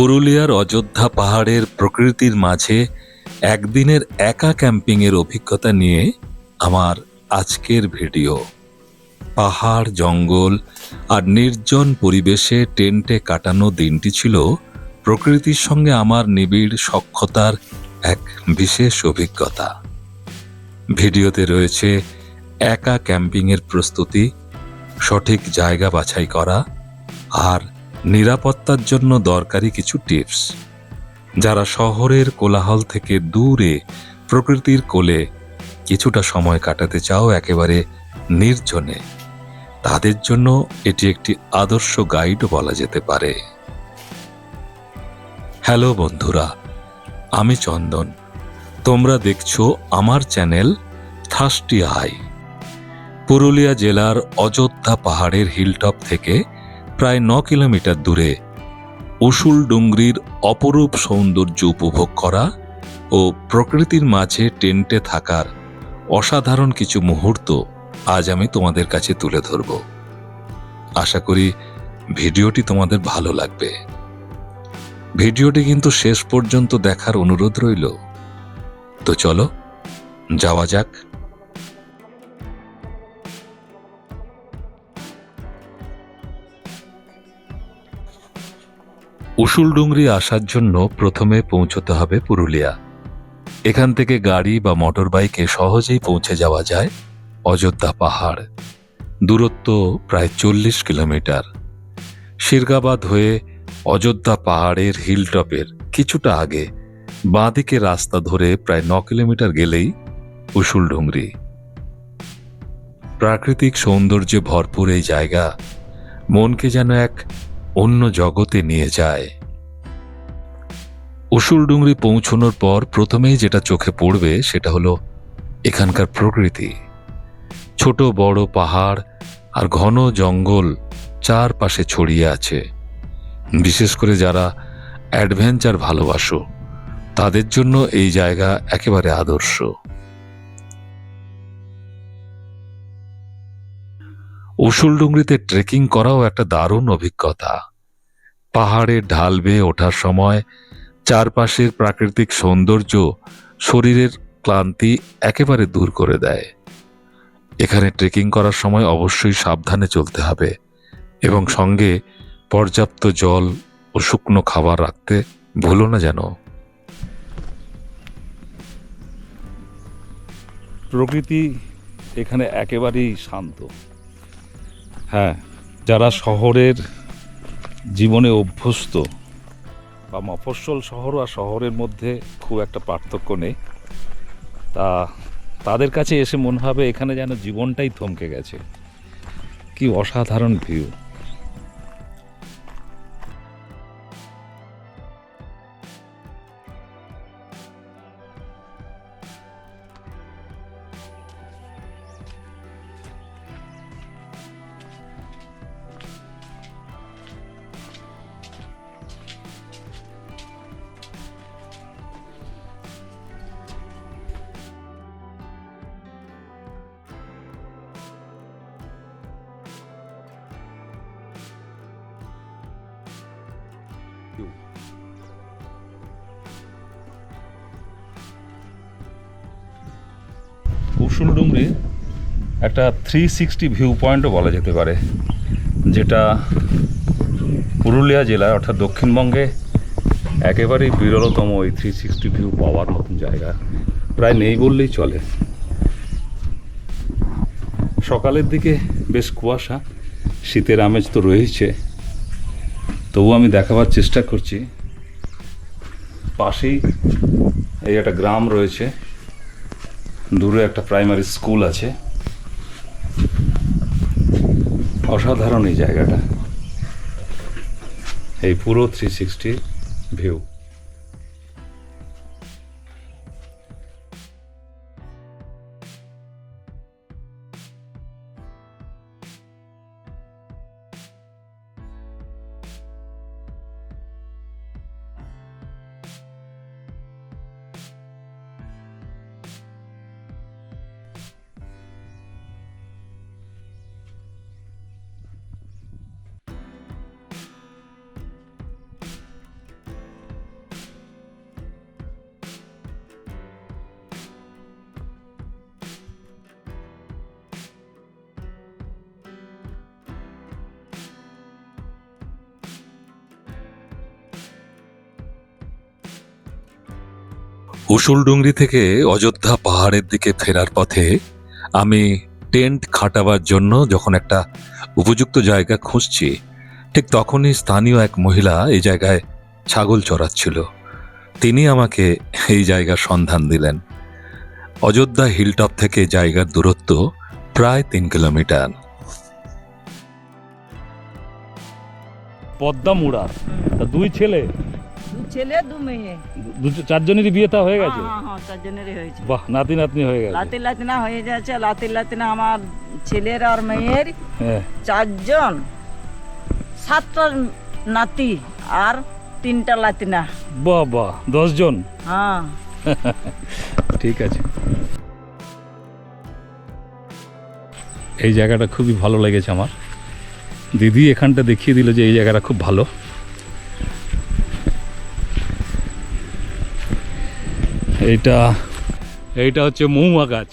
পুরুলিয়ার অযোধ্যা পাহাড়ের প্রকৃতির মাঝে একদিনের একা ক্যাম্পিংয়ের অভিজ্ঞতা নিয়ে আমার আজকের ভিডিও। পাহাড়, জঙ্গল আর নির্জন পরিবেশে টেন্টে কাটানো দিনটি ছিল প্রকৃতির সঙ্গে আমার নিবিড় সক্ষতার এক বিশেষ অভিজ্ঞতা। ভিডিওতে রয়েছে একা ক্যাম্পিংয়ের প্রস্তুতি, সঠিক জায়গা বাছাই করা আর নিরাপত্তার জন্য দরকারি কিছু টিপস। যারা শহরের কোলাহল থেকে দূরে, প্রকৃতির কোলে কিছুটা সময় কাটাতে চাও একেবারে নির্জনে তাদের জন্য এটি একটি আদর্শ গাইড বলা যেতে পারে। হ্যালো বন্ধুরা, আমি চন্দন। তোমরা দেখছ আমার চ্যানেল থার্স্টি আই। পুরুলিয়া জেলার অযোধ্যা পাহাড়ের হিলটপ থেকে প্রায় ন কিলোমিটার দূরে উসুল ডুংরির অপরূপ সৌন্দর্য উপভোগ করা ও প্রকৃতির মাঝে টেন্টে থাকার অসাধারণ কিছু মুহূর্ত আজ আমি তোমাদের কাছে তুলে ধরব। আশা করি ভিডিওটি তোমাদের ভালো লাগবে। ভিডিওটি কিন্তু শেষ পর্যন্ত দেখার অনুরোধ রইল। তো চলো, যাওয়া যাক। উসুলডুংরি আসার জন্য প্রথমে পৌঁছতে হবে পুরুলিয়া। এখান থেকে গাড়ি বা মোটর বাইকে সহজেই পৌঁছে যাওয়া যায় অযোধ্যা পাহাড়। দূরত্ব প্রায় চল্লিশ কিলোমিটার। শিরগাবাদ হয়ে অযোধ্যা পাহাড়ের হিলটপের কিছুটা আগে বাঁদিকে রাস্তা ধরে প্রায় ন কিলোমিটার গেলেই উসুলডুংরি প্রাকৃতিক সৌন্দর্যে ভরপুর এই জায়গা মনকে যেন এক অন্য জগতে নিয়ে যায়। উসুলডুংরি পৌঁছানোর পর প্রথমেই যেটা চোখে পড়বে সেটা হলো এখানকার প্রকৃতি। ছোট, বড় পাহাড় আর ঘন জঙ্গল চারপাশে ছড়িয়ে আছে। বিশেষ করে যারা অ্যাডভেঞ্চার ভালোবাসো, তাদের জন্য এই জায়গা একেবারে আদর্শ। উসুলডুংরিতে ট্রেকিং করাও একটা দারুণ অভিজ্ঞতা। পাহাড়ের ঢাল বেয়ে ওঠার সময় চারপাশের প্রাকৃতিক সৌন্দর্য শরীরের ক্লান্তি একেবারে দূর করে দেয়। এখানে ট্রেকিং করার সময় অবশ্যই সাবধানে চলতে হবে এবং সঙ্গে পর্যাপ্ত জল ও শুকনো খাবার রাখতে ভুলো না যেন। প্রকৃতি এখানে একেবারেই শান্ত। হ্যাঁ যারা শহরের জীবনে অভ্যস্ত বা মফস্বল শহর আর শহরের মধ্যে খুব একটা পার্থক্য নেই, তা তাদের কাছে এসে মনে হবে এখানে যেন জীবনটাই থমকে গেছে। কি অসাধারণ ভিউ কুসুলডুংরি একটা থ্রি সিক্সটি ভিউ পয়েন্টও বলা যেতে পারে, যেটা পুরুলিয়া জেলায় অর্থাৎ দক্ষিণবঙ্গে একেবারেই বিরলতম ওই থ্রি সিক্সটি ভিউ পাওয়ার মতন জায়গা। প্রায় নেই বললেই চলে। সকালের দিকে বেশ কুয়াশা, শীতের আমেজ তো রয়েছে তবু আমি দেখাবার চেষ্টা করছি। পাশেই এই একটা গ্রাম রয়েছে। দূরে একটা প্রাইমারি স্কুল আছে। অসাধারণ এই জায়গাটা। এই পুরো থ্রি সিক্সটি ভিউ উসুলডুংরি থেকে অযোধ্যা পাহাড়ের দিকে ফেরার পথে আমি টেন্ট খাটাবার জন্য যখন একটা উপযুক্ত জায়গা খুঁজছি, ঠিক তখনই স্থানীয় এক মহিলা এই জায়গায় ছাগল চড়াচ্ছিল। তিনি আমাকে এই জায়গার সন্ধান দিলেন। অযোধ্যা হিলটপ থেকে জায়গার দূরত্ব প্রায় তিন কিলোমিটার। পদ্মা মুড়ার। দুই ছেলে ছেলে দু মেয়ে। চারজনেরই বিয়ে তা হয়ে গেছে? হ্যাঁ হ্যাঁ চারজনেরই হয়েছে। বাহ নাতি নাতনি হয়ে গেছে। লাতি লাতিনা হয়ে যাচ্ছে লাতি লাতিনা আমার ছেলের আর মেয়ের। হ্যাঁ। চারজন সাতটা নাতি আর তিনটা লাতিনা। বাহ বাহ দশজন? হ্যাঁ। ঠিক আছে। এই জায়গাটা খুবই ভালো লেগেছে আমার। দিদি এখানটা দেখিয়ে দিল যে এই জায়গাটা খুব ভালো। এইটা এইটা হচ্ছে মহুয়া গাছ।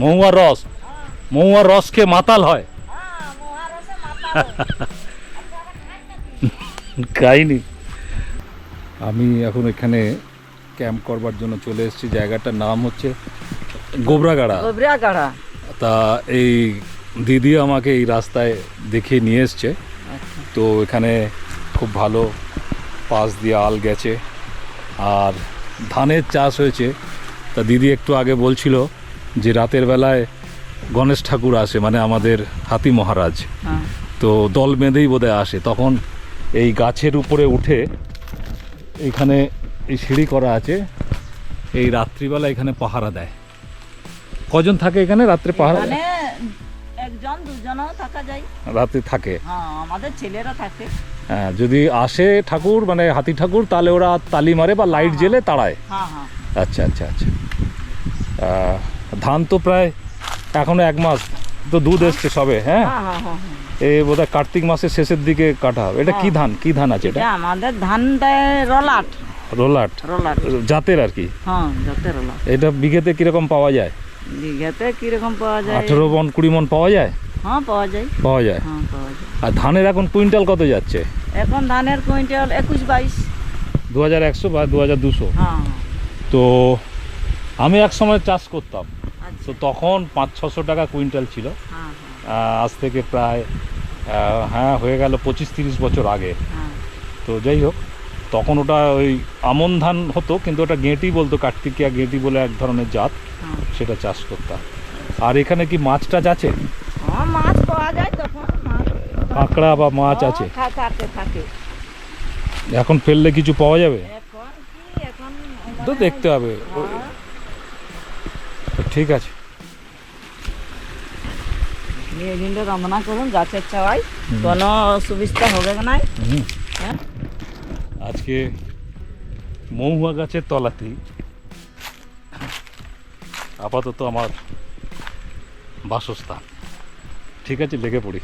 মহুয়ার রস। মহুয়ার রস খেয়ে মাতাল হয়। খাইনি আমি এখন এখানে ক্যাম্প করবার জন্য চলে এসেছি। জায়গাটার নাম হচ্ছে গোবরাগাড়া। গোবরা গাড়া তা এই দিদি আমাকে এই রাস্তায় দেখিয়ে নিয়ে এসছে। তো এখানে খুব ভালো পাশ দিয়ে আল গেছে। আর ধানের চাষ হয়েছে। তা দিদি একটু আগে বলছিল যে রাতের বেলায় গণেশ ঠাকুর আসে মানে আমাদের হাতি মহারাজ। হ্যাঁ। তো দল বেঁধেই বোধহয় আসে। তখন এই গাছের উপরে উঠে এখানে এই সিঁড়ি করা আছে। এই রাত্রিবেলা এখানে পাহারা দেয়। কজন থাকে এখানে রাত্রে পাহারা দেয়? একজন দুজনও থাকা যায়। রাতে থাকে? হ্যাঁ আমাদের ছেলেরা থাকে। হ্যাঁ যদি আসে ঠাকুর মানে হাতি ঠাকুর তাহলে ওরা তালি মারে বা লাইট জেলে তাড়ায়। হ্যাঁ হ্যাঁ আচ্ছা আচ্ছা আচ্ছা। ধান তো প্রায় এখনও এক মাস তো দুধ এসছে সবে হ্যাঁ? হ্যাঁ হ্যাঁ হ্যাঁ হ্যাঁ। এই বোধহয় কার্তিক মাসের শেষের দিকে কাটা হবে। এটা কি ধান? কি ধান আছে এটা? আমাদের ধানটা রলাট। রোলাট। রলাট। জাতের আর কি? হ্যাঁ যাতে রলাট। এটা বিঘেতে কীরকম পাওয়া যায়? দীঘাতে কীরকম পাওয়া যায়? আঠেরো মন কুড়ি মন পাওয়া যায়? হ্যাঁ পাওয়া যায়। পাওয়া যায়? হ্যাঁ পাওয়া যায়। আর ধানের এখন কুইন্টাল কত যাচ্ছে? এখন ধানের কুইন্টাল একুশ বাইশ। দু হাজার একশো বা দু হাজার দুশো? হ্যাঁ তো আমি এক সময় চাষ করতাম। আচ্ছা। তো তখন পাঁচ ছশো টাকা কুইন্টাল ছিল। হ্যাঁ আজ থেকে প্রায় হ্যাঁ হয়ে গেল পঁচিশ তিরিশ বছর আগে। হ্যাঁ। তো যাই হোক তখন ওটা ওই আমন ধান হতো কিন্তু ওটা গেঁটি বলতো কার্তিকিয়া গেঁটি বলে এক ধরনের জাত হ্যাঁ। সেটা চাষ করতাম। আর এখানে কি মাছ টাছ আছে? হ্যাঁ মাছ পাওয়া যায় তখন কাঁকড়া বা মাছ আছে? হ্যাঁ, থাকে এখন ফেললে কিছু পাওয়া যাবে? তো দেখতে হবে। ঠিক আছে। রান্না করুন গাছের চাওয়াই কোনো সুবিধা হবে না হ্যাঁ। আজকে মহুয়া গাছের তলাতেই আপাতত আমার বাসস্থান। ঠিক আছে লেগে পড়ি।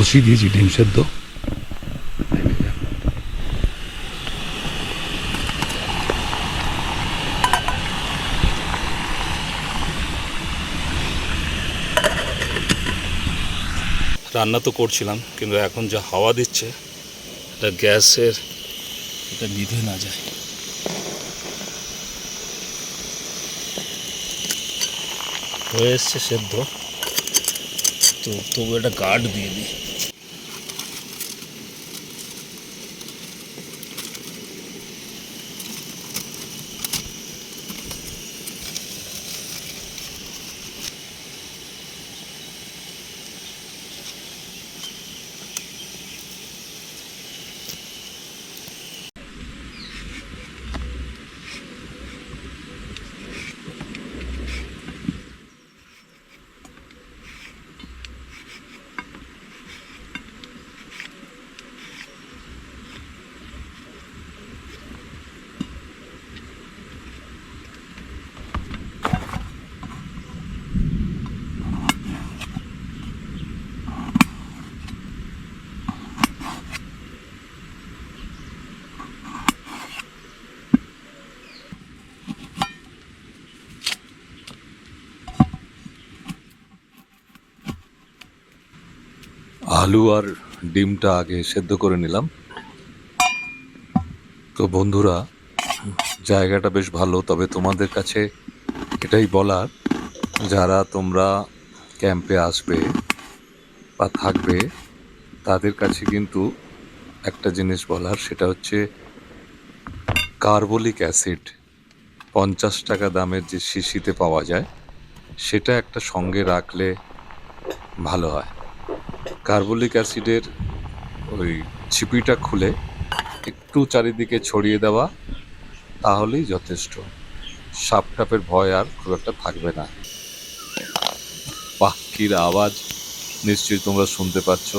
বসিয়ে দিয়েছি, ডিম সেদ্ধ। রান্না তো করছিলাম, কিন্তু এখন যা হাওয়া দিচ্ছে, এটা গ্যাসের এটা নিভে না যায়। হয়ে এসছে সেদ্ধ। তো তবু একটা গার্ড দিয়ে দিই। আলু আর ডিমটা আগে সেদ্ধ করে নিলাম। তো বন্ধুরা, জায়গাটা বেশ ভালো, তবে তোমাদের কাছে এটাই বলার, যারা তোমরা ক্যাম্পে আসবে বা থাকবে, তাদের কাছে কিন্তু একটা জিনিস বলার, সেটা হচ্ছে কার্বলিক অ্যাসিড, পঞ্চাশ টাকা দামের যে শিশিতে পাওয়া যায়, সেটা একটা সঙ্গে রাখলে ভালো হয়। কার্বলিক অ্যাসিডের ওই ছিপিটা খুলে একটু চারিদিকে ছড়িয়ে দেওয়া, তাহলেই যথেষ্ট। সাপ টাপের ভয় আর খুব একটা থাকবে না। পাখির আওয়াজ। নিশ্চয়ই তোমরা শুনতে পাচ্ছ।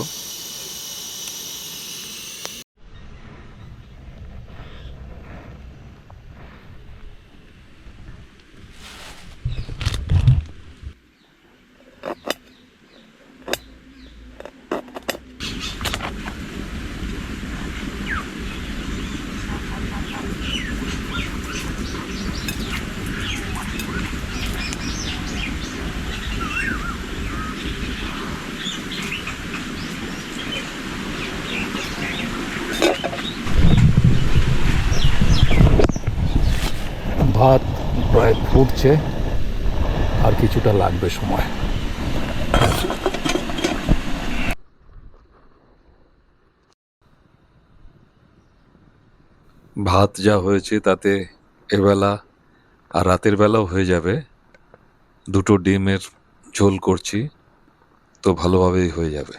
ফুটছে আর কিছুটা লাগবে সময়। ভাত যা হয়েছে তাতে এবেলা আর রাতের বেলাও হয়ে যাবে। দুটো ডিমের ঝোল করছি, তো ভালোভাবেই হয়ে যাবে।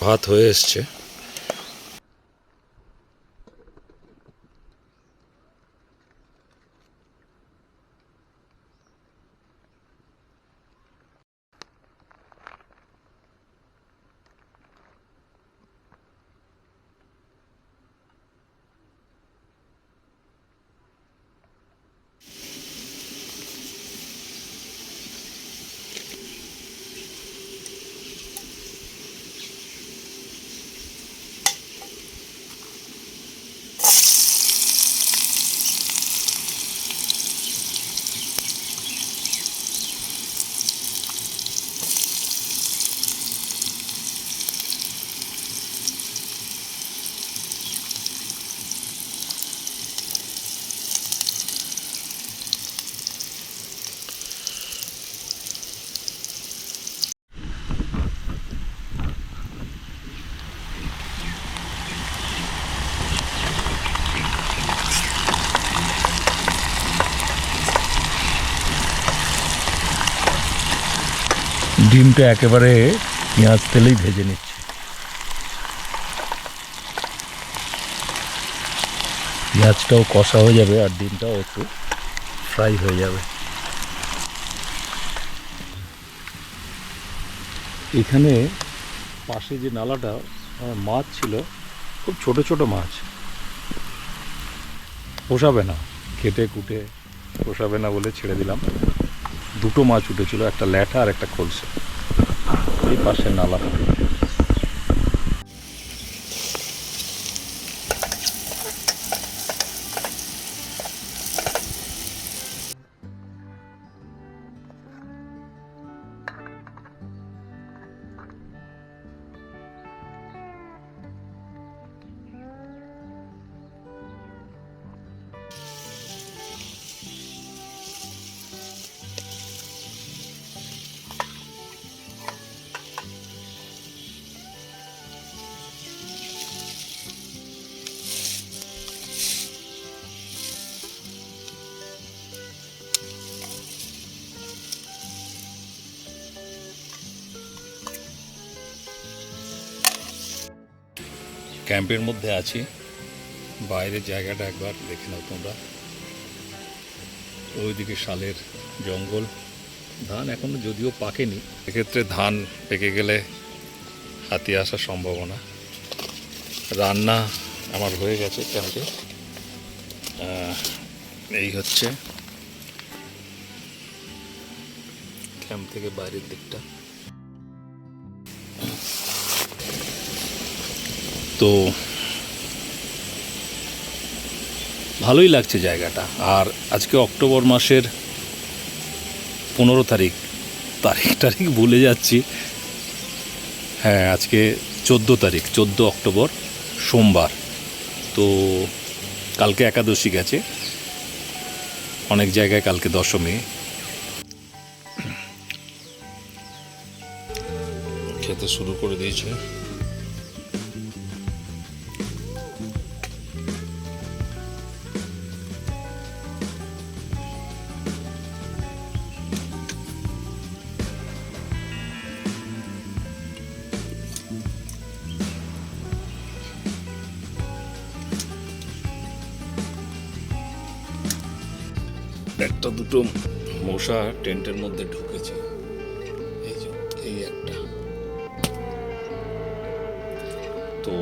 ভাত হয়ে এসছে। ডিমটা একেবারে পেঁয়াজ তেলেই ভেজে নিচ্ছি। পেঁয়াজটাও কষা হয়ে যাবে আর ডিমটাও একটু ফ্রাই হয়ে যাবে। এখানে পাশে যে নালাটা মাছ ছিল, খুব ছোট ছোট মাছ। পোষাবে না, কেটে কুটে পোষাবে না বলে ছেড়ে দিলাম। দুটো মাছ উঠেছিল একটা ল্যাটা আর একটা খলসে। এই পাশে নালা। ক্যাম্পের মধ্যে আছি। বাইরের জায়গাটা একবার দেখে নাও তোমরা। ওইদিকে শালের জঙ্গল। ধান এখনও যদিও পাকেনি, এক্ষেত্রে ধান পেকে গেলে হাতি আসার সম্ভাবনা। রান্না আমার হয়ে গেছে ক্যাম্পে। এই হচ্ছে ক্যাম্প থেকে বাইরের দিকটা। তো ভালোই লাগছে জায়গাটা। আর আজকে অক্টোবর মাসের পনেরো তারিখ তারিখ তারিখ ভুলে যাচ্ছি। হ্যাঁ আজকে চোদ্দ তারিখ, চোদ্দ অক্টোবর, সোমবার। তো কালকে একাদশী গেছে। অনেক জায়গায় কালকে দশমী। খেতে শুরু করে দিয়েছে। একটা দুটো মশা টেন্টের মধ্যে ঢুকেছে। এই এই একটা। তো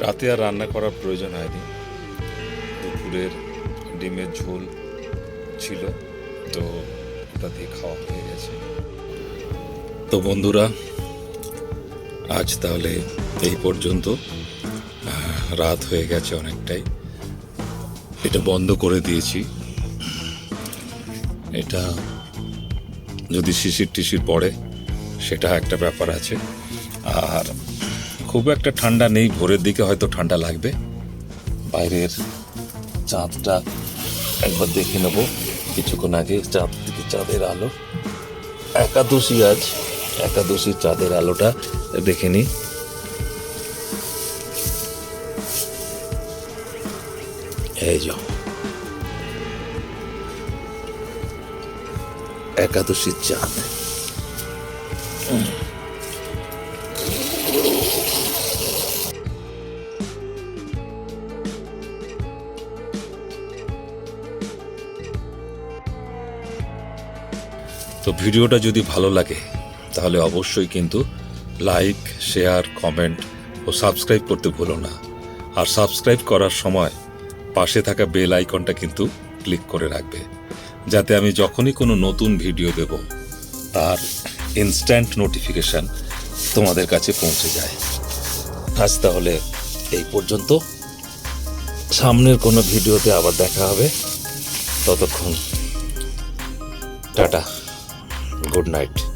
রাতে আর রান্না করার প্রয়োজন হয়নি। দুপুরের ডিমের ঝোল ছিল, তো ওটা দিয়ে খাওয়া হয়ে গেছে। তো বন্ধুরা, আজ তাহলে এই পর্যন্ত। রাত হয়ে গেছে অনেকটাই। এটা বন্ধ করে দিয়েছি। এটা যদি শিশির টিশির পড়ে, সেটা একটা ব্যাপার আছে। আর খুব একটা ঠান্ডা নেই, ভোরের দিকে হয়তো ঠান্ডা লাগবে। বাইরের চাঁদটা একবার দেখে নেব। কিছুক্ষণ আগে চাঁদ থেকে চাঁদের আলো। একাদশী আজ একাদশীর চাঁদের আলোটা দেখে নিই এই যাও একাদশীর চাঁদ। তো ভিডিওটা যদি ভালো লাগে, তাহলে অবশ্যই কিন্তু লাইক শেয়ার কমেন্ট ও সাবস্ক্রাইব করতে ভুলো না। আর সাবস্ক্রাইব করার সময় পাশে থাকা বেল আইকনটা কিন্তু ক্লিক করে রাখবে। যাতে আমি যখনই কোনো নতুন ভিডিও দেব, তার ইনস্ট্যান্ট নোটিফিকেশান তোমাদের কাছে পৌঁছে যায়। আজ তাহলে এই পর্যন্ত। সামনের কোনো ভিডিওতে আবার দেখা হবে। ততক্ষণ টাটা। Good night.